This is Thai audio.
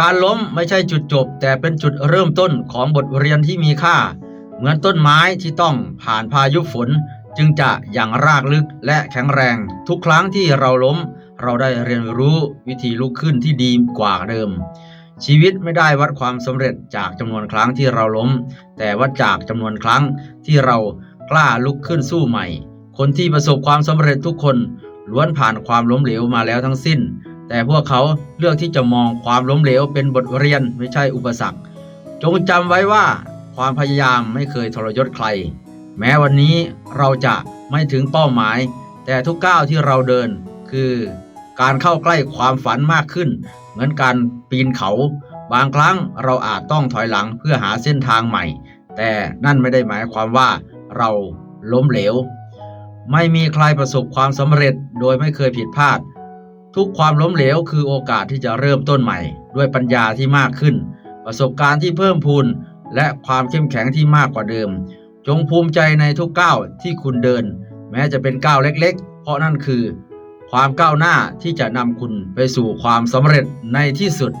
การล้มไม่ใช่จุดจบ แต่เป็นจุดเริ่มต้นของบทเรียนที่มีค่า เหมือนต้นไม้ที่ต้องผ่านพายุฝน จึงจะอย่างรากลึกและแข็งแรง ทุกครั้งที่เราล้ม เราได้เรียนรู้วิธีลุกขึ้นที่ดีกว่าเดิม ชีวิตไม่ได้วัดความสำเร็จจากจำนวนครั้งที่เราล้ม แต่วัดจากจำนวนครั้งที่เรากล้าลุกขึ้นสู้ใหม่ คนที่ประสบความสำเร็จทุกคนล้วนผ่านความล้มเหลวมาแล้วทั้งสิ้น แต่พวกเขาเลือกที่จะมองความล้มเหลวเป็นบทเรียนไม่ใช่อุปสรรค จงจำไว้ว่าความพยายามไม่เคยทรยศใคร แม้วันนี้เราจะไม่ถึงเป้าหมาย แต่ทุกก้าวที่เราเดิน คือการเข้าใกล้ความฝันมากขึ้น เหมือนการปีนเขา บางครั้งเราอาจต้องถอยหลังเพื่อหาเส้นทางใหม่ แต่นั่นไม่ได้หมายความว่าเราล้มเหลว ไม่มีใครประสบความสำเร็จโดยไม่เคยผิดพลาด ทุกความล้มเหลวคือโอกาสที่จะเริ่มต้นใหม่ ด้วยปัญญาที่มากขึ้น ประสบการณ์ที่เพิ่มพูน และความเข้มแข็งที่มากกว่าเดิม จงภูมิใจในทุกก้าวที่คุณเดิน แม้จะเป็นก้าวเล็กๆ เพราะนั่นคือ ความก้าวหน้าที่จะนำคุณไปสู่ความสำเร็จในที่สุด